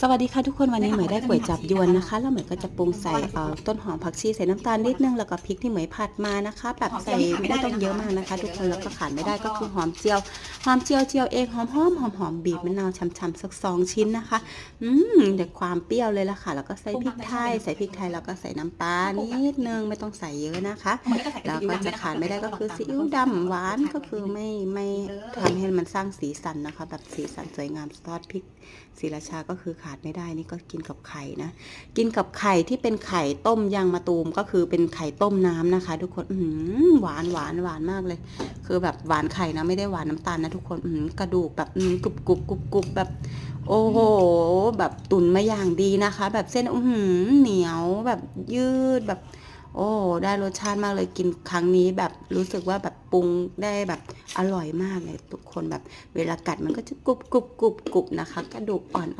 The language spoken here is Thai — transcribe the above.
สวัสดีค่ะทุกคนวันนี้เหมยได้ก๋วยจับยวนนะคะ แล้วเหมยก็จะปรุงใส่เอ่อต้นหอมผักชีใส่น้ำตาลนิดนึงแล้วก็พริกที่เหมยผัดมานะคะ แบบใส่ไม่ต้องเยอะมากนะคะ ทุกคนแล้วก็ขาดไม่ได้ก็คือหอมเจียวหอมเจียวเจียวเองหอมหอมหอมหอมบีบมะนาวช่ำๆสักสองชิ้นนะคะอืมเด็กความเปรี้ยวเลยละค่ะ แล้วก็ใส่พริกไทยใส่พริกไทยแล้วก็ใส่น้ำปลานิดนึงไม่ต้องใส่เยอะนะคะแล้วก็จะขาดไม่ได้ก็คือซีอิ๊วดำหวานก็คือไม่ไม่ทำให้มันสร้างสีสันนะคะ แบบสีสันสวยงามซอสพริกศรีราชาก็คือขาดไม่ได้นี่ก็กินกับไข่นะ กินกับไข่ที่เป็นไข่ต้มยางมะตูมก็คือเป็นไข่ต้มน้ำนะคะ ทุกคนอืหวานหวานหวานมากเลย คือแบบหวานไข่นะไม่ได้หวานน้ำตาลนะทุกคนอืกระดูกแบบกรุบกรุบกรุบกรุบแบบโอ้โห แบบตุนมาอย่างดีนะคะ แบบเส้นอื้อหือเหนียวแบบยืดแบบ โอ้ได้รสชาติมากเลยกินครั้งนี้แบบรู้สึกว่าแบบปรุงได้แบบอร่อยมากเลยทุกคนแบบเวลากัดมันก็จะกรุบกรุบกรุบกรุบนะคะ กระดูกอ่อน